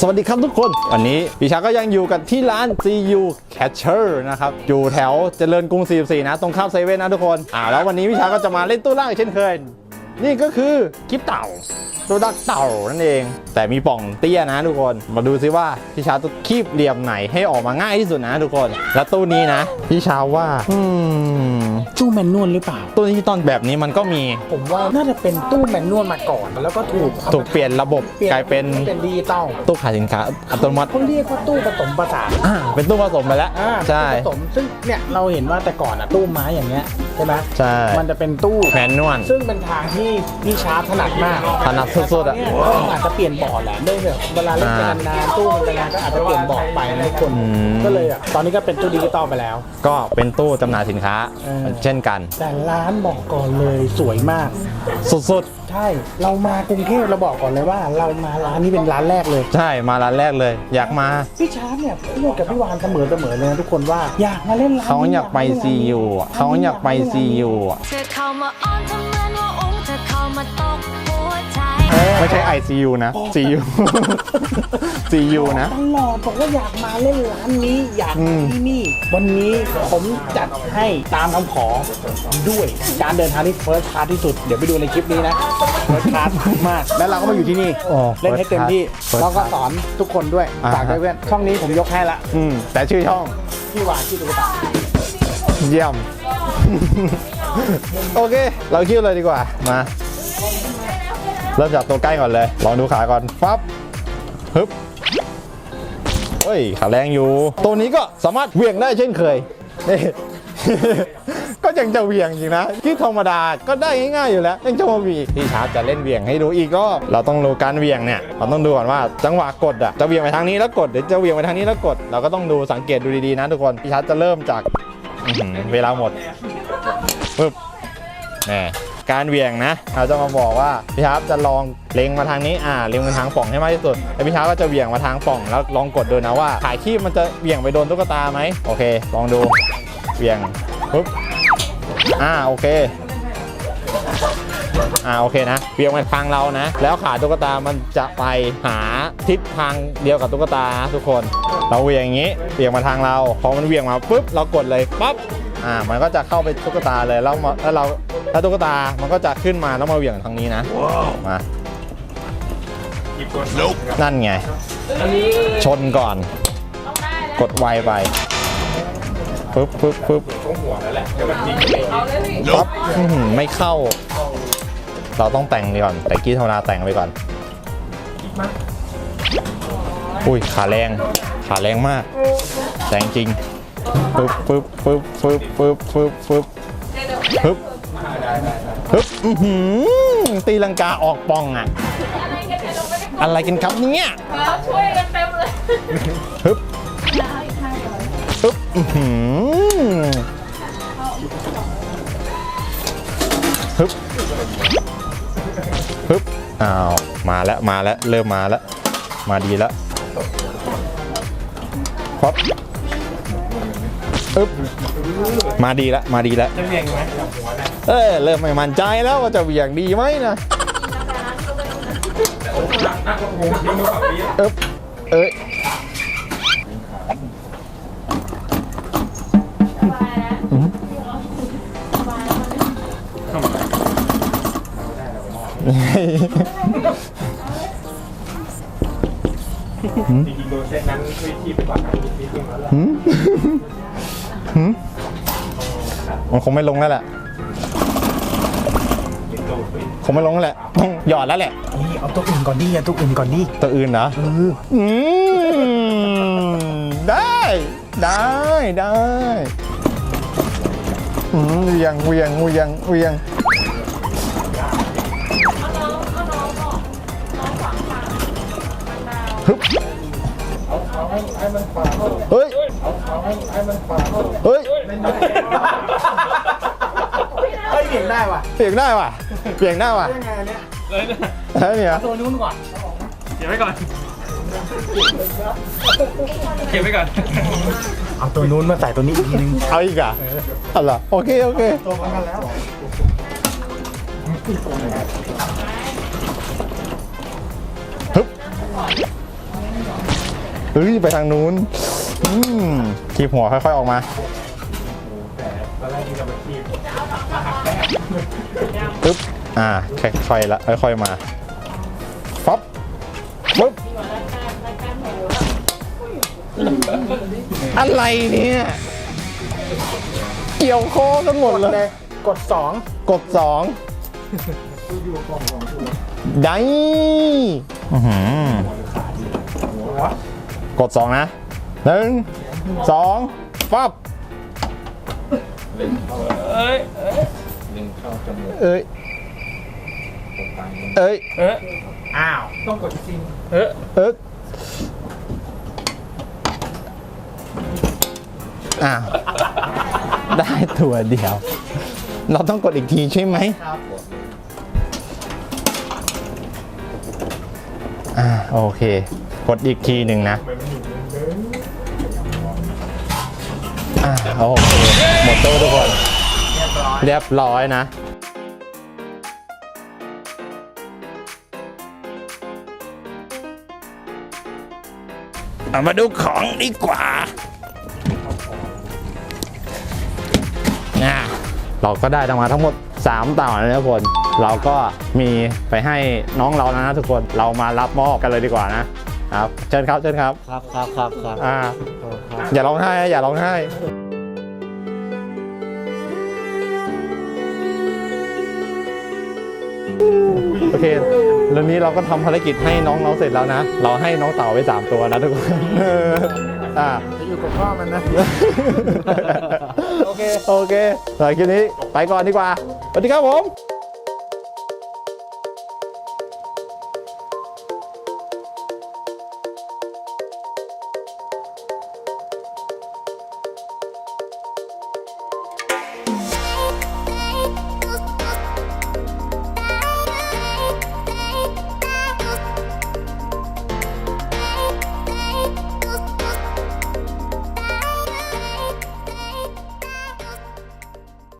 สวัสดีครับทุกคน วันนี้พี่ชาก็ยังอยู่กันที่ร้าน CU Catcher นะครับ อยู่แถวเจริญกรุง 44 นะ ตรงข้ามเซเว่นนะทุกคน อ่า แล้ววันนี้พี่ชาก็จะมาเล่นตู้ล่างเช่นเคย นี่ก็คือกิฟเต่าตัวดักเต่านั่นเอง แต่มีป่องเตี้ยนะทุกคน มาดูซิว่าพี่ชาจะคีบเหลี่ยมไหนให้ออกมาง่ายที่สุดนะทุกคน และตู้นี้นะพี่ชาว่า อืม ตู้แมนนวลหรือเปล่า ตู้ดิจิตอลแบบนี้มันก็มี ผมว่าน่าจะเป็นตู้แมนนวลมาก่อน แล้วก็ถูกถูกเปลี่ยนระบบเปลี่ยนกลายเป็นเป็นดิจิตอลตู้ขายสินค้าอัตโนมัติเขาเรียกว่าตู้ผสมผสานอ่าเป็นตู้ผสมไปแล้วอ่าใช่ตู้ผสมซึ่งเนี่ยเราเห็นว่าแต่ก่อนอะตู้ไม้อย่างเงี้ยใช่ไหมใช่มันจะเป็นตู้แมนนวลซึ่งเป็นทางที่พี่ชาร์ปถนัดมากถนัดสุดๆอะแต่ตนเนี้ยก็อาจจะเปลี่ยนบอร์ดแหละด้วยแบบเวลาเล่นกันนานๆตู้มันนานๆก็อาจจะเปลี่ยนบอร์ดไปนะทุกคนอืมก็เลยอะตอนนี้ก็เป็นตู้ดิจิตอลไปแล้ว ก็เป็นตู้จำหน่ายสินค้าเออเช่นกัน แต่ร้านบอกก่อนเลยสวยมาก สุดใช่ เรามากรุงเทพเราบอกก่อนเลยว่า เรามาร้านนี้เป็นร้านแรกเลย ๆ ใช่มาร้านแรกเลย อยากมาพี่ชาร์ปเนี่ยพูดกับพี่วานเสมอเสมอเลยนะทุกคนว่าอยากมาเล่นร้านนี้เขาอยากไปมล่นร้านซีนี้อูอะเขาอยากไปซีอูอะเธอเข้ามาอ้อนทำเหมือนว่าอุ้งเธอเข้ามาตกหัวใจ ไม่ใช่ ICU นะ CU CU นะ ตลอดบอกว่าอยากมาเล่นร้านนี้อยากอืมามที่นี่ วันนี้ผมจัดให้ตามคำขอด้วยการเดินทางที่เฟิร์สคลาสที่สุด เดี๋ยวไปดูในคลิปนี้นะเฟิร์สคลาสมาก แล้วเราก็มาอยู่ที่นี่อ๋อเล่นให้เต็มที่ First แล้วก็ class สอนทุกคนด้วยอ่าฝากด้วยเพื่อนช่องนี้ผมยกให้ละอืมแต่ชื่อช่องพี่วานที่ตุ๊กตาเยี่ยม โอเค เราคิวเลยดีกว่ามา เริ่มจากตัวใกล้ก่อนเลย ลองดูขาก่อนปั๊บฮึบเฮ้ยขาแรงอยู่ ตัวนี้ก็สามารถเวียงได้เช่นเคยนี่ก็ยังจะเวียงจริงนะที่ธรรมดาก็ได้ง่ายๆอยู่แล้วยังจะมาเหวีพี่ชาจะเล่นเวียงให้ดูอีกก็ เราต้องรู้การเวียงเนี่ยเราต้องดูก่อนว่า จังหวะกดอะจะเวียงไปทางนี้แล้วกดหรือจะเวียงไปทางนี้แล้วกด เราก็ต้องดูสังเกตดูดีๆนะทุกคนพี่ชาจะเริ่มจากเวลาหมดปึ๊บแหม การเวียงนะเราจะมาบอกว่าพี่ชาร์ปจะลองเล็งมาทางนี้อ่าเล็งมาทางป่องให้มากที่สุดแล้วพี่ชาร์ปก็จะเวียงมาทางป่องแล้วลองกดดูนะว่าขายคีบมันจะเวียงไปโดนตุ๊กตาไหมโอเค ลองดูเวียงปุ๊บอ่าโอเคอ่าโอเคนะเวียงมาทางเรานะ แล้วขาตุ๊กตามันจะไปหาทิศทางเดียวกับตุ๊กตาทุกคน เราเวียงอย่างนี้เวียงมาทางเราพอมันเวียงมาปุ๊บเรากดเลยปั๊บ อ่ามันก็จะเข้าไปตุ๊กตาเลยแล้วมาแล้วเราถ้าตุ๊กตามันก็จะขึ้นมาแล้วมาเหวี่ยงทางนี้นะมานั่นไง ชนก่อนกดไวไปปึ๊บปึ๊บปึ๊บปั๊บอื้อหือไม่เข้า เราต้องแต่งดีก่อน แต่กี้ธรรมดาแต่งไปก่อน อุ้ยขาแรง ขาแรงมากแรงจริง ปึ๊บปึ๊บปึ๊บปึ๊บปึ๊บปึ๊บปึ๊บปึ๊บปึ๊บอื้อหือตีลังกาออกปองอะ อะไรกันครับเนี่ยแล้วช่วยกันเต็มเลยปึ๊บปึ๊บอื้อหือปึ๊บปึ๊บอ้าวมาแล้วมาแล้วเริ่มมาแล้วมาดีแล้วปั๊บ อึ๊บมาดีแล้วมาดีแล้วจะเบี่ยงไหมเออเริ่มไม่มั่นใจแล้วว่าจะเบี่ยงดีไหมนะอึ๊บเอ้ยมั นคงไม่ลงแล้วแหละคงไม่ลงแล้วแหละต้องหยอดแล้วแหละ นี่เอาตัวอื่นก่อนดิเอาตัวอื่นก่อนดิตัวอื่นนะอืมได้ได้ได้อืมเวียงเวียงเวียงเวียงฮึบ เฮ้ยเฮ้ยเฮ้ยเปลี่ยนได้ว่ะเปลี่ยนได้ว่ะเปลี่ยนได้ว่ะยังไงเนี่ยเฮ้ยเนี่ยตัวนู้นก่อนเก็บไว้ก่อนเก็บไว้ก่อนเอาตัวนู้นมาใส่ตัวนี้อีกทีนึงเอาอีกอะเอาเหรอโอเคโอเคตัวกันแล้วฮึบ เฮ้ยไปทางนู้นอืมคีบหัวค่อยๆออกมาปึ๊บ อ่าค่อยๆละค่อยๆมาฟับปึ๊บอะไรเนี่ย เกี่ยวคอกันหมดเลย กดสองกดสองได้อื้อหือ กดสองนะหนึ่งสองปั๊บเอ้ยเอ้ยเอ้ยเอ้ยอ้าวเอ้ยเอ้ยอ้าว ได้ตัวเดียว เราต้องกดอีกทีใช่ไหมครับอ่าโอเค กดอีกทีหนึ่งนะอ่าโอเคหมดตู้ทุกคน เรียบร้อยนะเอามาดูของดีกว่าอะเราก็ได้ทั้งมาทั้งหมด 3 เต่านะทุกคน เราก็มีไปให้น้องเรานะทุกคน เรามารับมอบกันเลยดีกว่านะ ครับเชิญครับเชิญครับครับครับครับครับอ่าอย่าร้องไห้นะอย่าร้องไห้โอเคเรื่องนี้เราก็ทำภารกิจให้น้องเราเสร็จแล้วนะ เราให้น้องเต่าไป3ตัวนะทุกคนเอออ่าจะอยู่กับพ่อมันนะ โอเค โอเคสำหรับคลิปนี้ไปก่อนดีกว่า สวัสดีครับผม